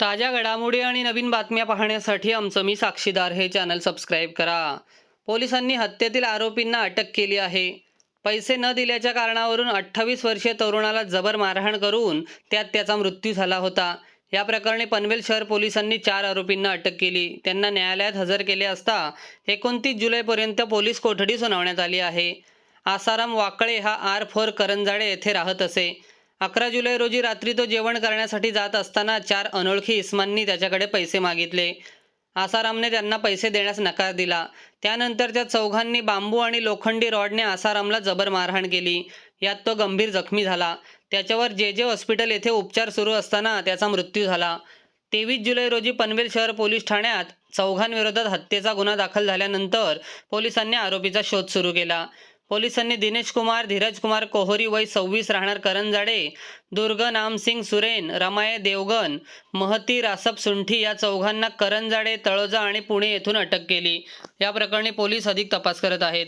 ताज्या घडामोडी आणि नवीन बातम्या पाहण्यासाठी आमचं मी साक्षीदार हे चॅनल सबस्क्राईब करा. पोलिसांनी हत्येतील आरोपींना अटक केली आहे. पैसे न दिल्याच्या कारणावरून अठ्ठावीस वर्षीय तरुणाला जबर मारहाण करून त्यात त्याचा मृत्यू झाला होता. या प्रकरणी पनवेल शहर पोलिसांनी चार आरोपींना अटक केली. त्यांना न्यायालयात हजर केले असता एकोणतीस जुलैपर्यंत पोलीस कोठडी सुनावण्यात आली आहे. आसाराम वाकळे हा आर फोर करंजाडे येथे राहत असे. अकरा जुलै रोजी रात्री तो जेवण करण्यासाठी जात असताना चार अनोळखी इस्मांनी त्याच्याकडे पैसे मागितले. आसारामने त्यांना पैसे देण्यास नकार दिला. त्यानंतर त्या चौघांनी बांबू आणि लोखंडी रॉडने आसारामला जबर मारहाण केली. यात तो गंभीर जखमी झाला. त्याच्यावर जे जे हॉस्पिटल येथे उपचार सुरू असताना त्याचा मृत्यू झाला. तेवीस जुलै रोजी पनवेल शहर पोलीस ठाण्यात चौघांविरोधात हत्येचा गुन्हा दाखल झाल्यानंतर पोलिसांनी आरोपीचा शोध सुरू केला. पोलिसांनी दिनेश कुमार धीरज कुमार कोहरी वय सव्वीस राहणार करंजाडे दुर्ग नामसिंग सुरेन रमाये देवगन महती रासप सुंठी या चौघांना करंजाडे तळोजा आणि पुणे येथून अटक केली. या प्रकरणी पोलीस अधिक तपास करत आहेत.